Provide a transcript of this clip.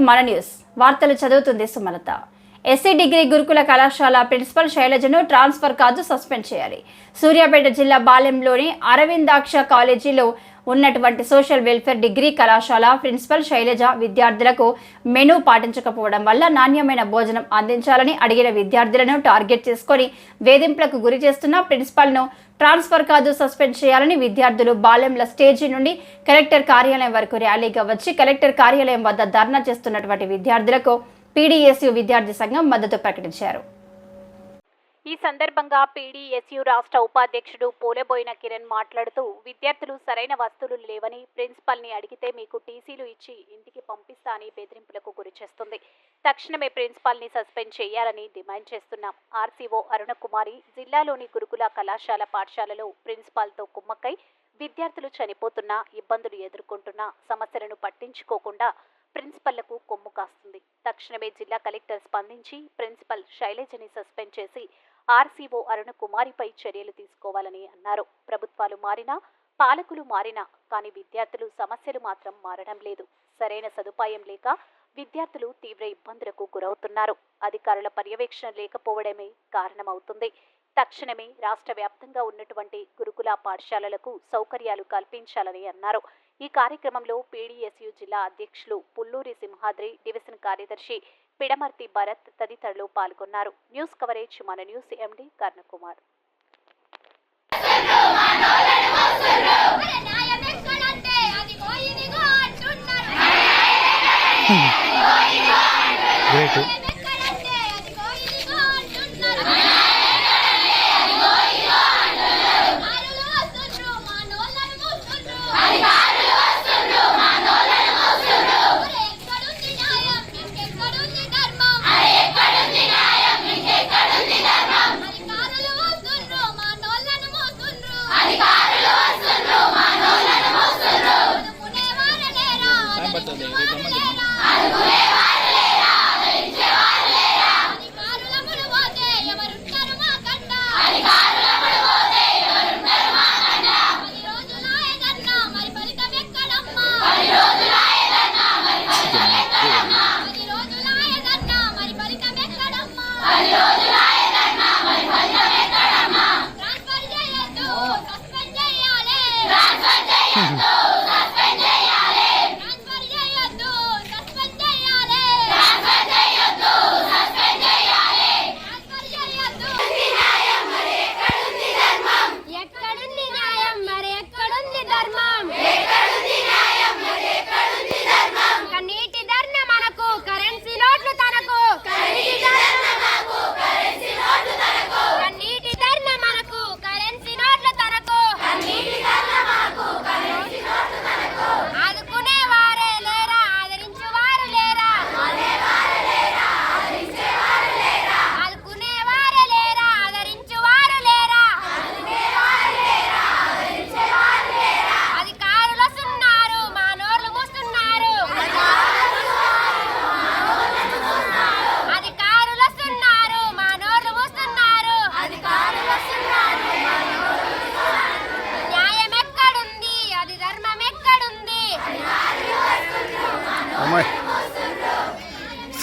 మన న్యూస్. వార్తలు చదువుతుంది సుమలత. ఎస్సీ డిగ్రీ గురుకుల కళాశాల ప్రిన్సిపల్ శైలజను ట్రాన్స్ఫర్ కాదు సస్పెండ్ చేయాలి. సూర్యాపేట జిల్లా బాలెంలోని అరవిందాక్ష కాలేజీలో ఉన్నటువంటి సోషల్ వెల్ఫేర్ డిగ్రీ కళాశాల ప్రిన్సిపల్ శైలజ విద్యార్థులకు మెనూ పాటించకపోవడం వల్ల నాణ్యమైన భోజనం అందించాలని అడిగిన విద్యార్థులను టార్గెట్ చేసుకొని వేధింపులకు గురి చేస్తున్న ప్రిన్సిపల్ను ట్రాన్స్ఫర్ కాదు సస్పెండ్ చేయాలని విద్యార్థులు బాలెంల స్టేజీ నుండి కలెక్టర్ కార్యాలయం వరకు ర్యాలీగా వచ్చి కలెక్టర్ కార్యాలయం వద్ద ధర్నా చేస్తున్నటువంటి విద్యార్థులకు పీడీఎస్యు విద్యార్థి సంఘం మద్దతు ప్రకటించారు. ఈ సందర్భంగా పీడీఎస్యు రాష్ట్ర ఉపాధ్యక్షుడు పోలేబోయిన కిరణ్ మాట్లాడుతూ విద్యార్థులు సరైన వస్తువులు లేవని ప్రిన్సిపల్ని అడిగితే మీకు టీసీలు ఇచ్చి ఇంటికి పంపిస్తా అని బెదిరింపులకు గురిచేస్తుంది తక్షణమే ప్రిన్సిపాల్ని సస్పెండ్ చేయాలని డిమాండ్ చేస్తున్నాం. ఆర్సీఓ అరుణకుమారి జిల్లాలోని గురుకుల కళాశాల పాఠశాలలో ప్రిన్సిపాల్తో కుమ్మక్కై విద్యార్థులు చనిపోతున్నా ఇబ్బందులు ఎదుర్కొంటున్నా సమస్యలను పట్టించుకోకుండా ప్రిన్సిపల్లకు కొమ్ము కాస్తుంది. తక్షణమే జిల్లా కలెక్టర్ స్పందించి ప్రిన్సిపల్ శైలజని సస్పెండ్ చేసి ఆర్సీఓ అరుణ కుమారిపై చర్యలు తీసుకోవాలని అన్నారు. ప్రభుత్వాలు మారినా పాలకులు మారినా కానీ విద్యార్థులు సమస్యలు మాత్రం మారడం లేదు. సరైన సదుపాయం లేక విద్యార్థులు తీవ్ర ఇబ్బందులకు గురవుతున్నారు. అధికారుల పర్యవేక్షణ లేకపోవడమే కారణమవుతుంది. తక్షణమే రాష్ట్ర వ్యాప్తంగా ఉన్నటువంటి గురుకుల పాఠశాలలకు సౌకర్యాలు కల్పించాలని అన్నారు. ఈ కార్యక్రమంలో పీడీఎస్యు జిల్లా అధ్యక్షులు పుల్లూరి సింహాద్రి డివిజన్ కార్యదర్శి పిడమర్తి భరత్ తదితరులు పాల్గొన్నారు. న్యూస్ కవరేజ్ మన న్యూస్ ఎండి కర్ణకుమార్. అరే Mm-hmm.